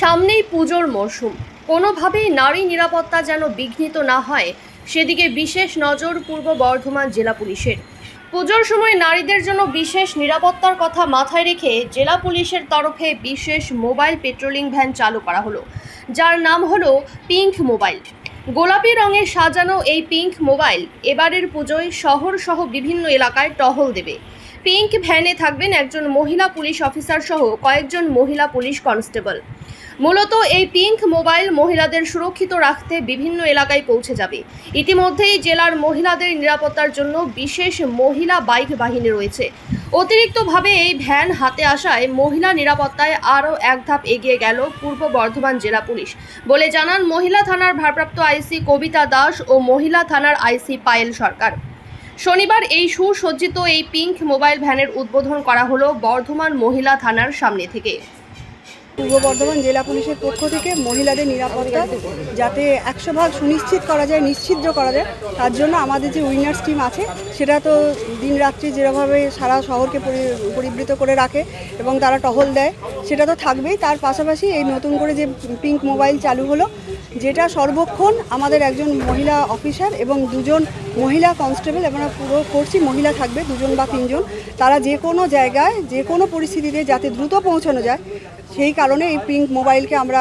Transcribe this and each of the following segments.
সামনেই পুজোর মরশুম। কোনোভাবেই নারী নিরাপত্তা যেন বিঘ্নিত না হয়, সেদিকে বিশেষ নজর পূর্ব বর্ধমান জেলা পুলিশের। পুজোর সময় নারীদের জন্য বিশেষ নিরাপত্তার কথা মাথায় রেখে জেলা পুলিশের তরফে বিশেষ মোবাইল পেট্রোলিং ভ্যান চালু করা হলো, যার নাম হলো পিঙ্ক মোবাইল। গোলাপি রঙে সাজানো এই পিঙ্ক মোবাইল এবারের পুজোয় শহর সহ বিভিন্ন এলাকায় টহল দেবে। পিঙ্ক ভ্যানে থাকবেন একজন মহিলা পুলিশ অফিসার সহ কয়েকজন মহিলা পুলিশ কনস্টেবল। মূলত এই পিঙ্ক মোবাইল মহিলাদের সুরক্ষিত রাখতে বিভিন্ন এলাকায় পৌঁছে যাবে। ইতিমধ্যেই জেলার মহিলাদের নিরাপত্তার জন্য বিশেষ মহিলা বাইক বাহিনী রয়েছে। অতিরিক্তভাবে এই ভ্যান হাতে আসায় মহিলা নিরাপত্তায় আরও এক ধাপ এগিয়ে গেল পূর্ব বর্ধমান জেলা পুলিশ। বলে জানান, মহিলা থানার ভারপ্রাপ্ত আইসি কবিতা দাস ও মহিলা থানার আইসি পায়েল সরকার। শনিবার এই সুসজ্জিত এই পিঙ্ক মোবাইল ভ্যানের উদ্বোধন করা হলো বর্ধমান মহিলা থানার সামনে থেকে। পূর্ব বর্ধমান জেলা পুলিশের পক্ষ থেকে মহিলাদের নিরাপত্তা যাতে একশো ভাগ সুনিশ্চিত করা যায়, নিশ্চিদ্র করা যায়, তার জন্য আমাদের যে উইনার্স টিম আছে, সেটা তো দিন রাত্রি যেভাবে সারা শহরকে পরি- পরিবৃত করে রাখে এবং তারা টহল দেয়, সেটা তো থাকবেই। তার পাশাপাশি এই নতুন করে যে পিঙ্ক মোবাইল চালু হলো, যেটা সর্বক্ষণ আমাদের একজন মহিলা অফিসার এবং দুজন মহিলা কনস্টেবল, এবং পুরো করছি মহিলা থাকবে, দুজন বা তিনজন, তারা যে কোনো জায়গায়, যে কোনো পরিস্থিতিতে যাতে দ্রুত পৌঁছানো যায় সেই কারণে এই পিঙ্ক মোবাইলকে আমরা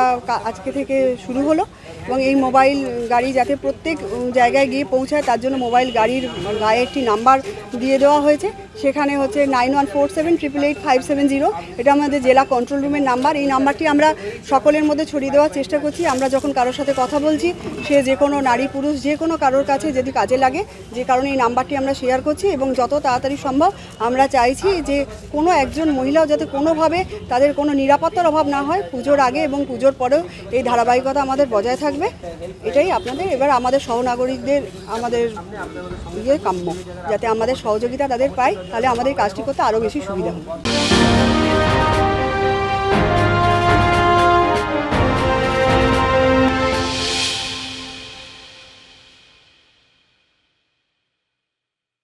আজকে থেকে শুরু হলো এবং এই মোবাইল গাড়ি যাতে প্রত্যেক জায়গায় গিয়ে পৌঁছায়, তার জন্য মোবাইল গাড়ির গায়ে একটি নাম্বার দিয়ে দেওয়া হয়েছে। সেখানে হচ্ছে nine one four seven triple eight five seven zero এটা আমাদের জেলা কন্ট্রোল রুমের নাম্বার এই নাম্বারটি আমরা সকলের মধ্যে ছড়িয়ে দেওয়ার চেষ্টা করছি। আমরা যখন কারোর সাথে কথা বলছি, সে যে কোনো নারী, পুরুষ, যে কোনো কারোর কাছে যদি কাজে লাগে, যে কারণে এই নাম্বারটি আমরা শেয়ার করছি এবং যত তাড়াতাড়ি সম্ভব আমরা চাইছি যে কোনো একজন মহিলাও যাতে কোনোভাবে তাদের কোনো নিরাপত্তার অভাব না হয় পুজোর আগে এবং পুজোর পরেও এই ধারাবাহিকতা আমাদের বজায় থাকবে। এটাই আপনাদের। এবার আমাদের সহনাগরিকদের আমাদের ইয়ে কাম্য, যাতে আমাদের সহযোগিতা তাদের পাই তাহলে আমাদের কাজটি করতে আরও বেশি সুবিধা হবে।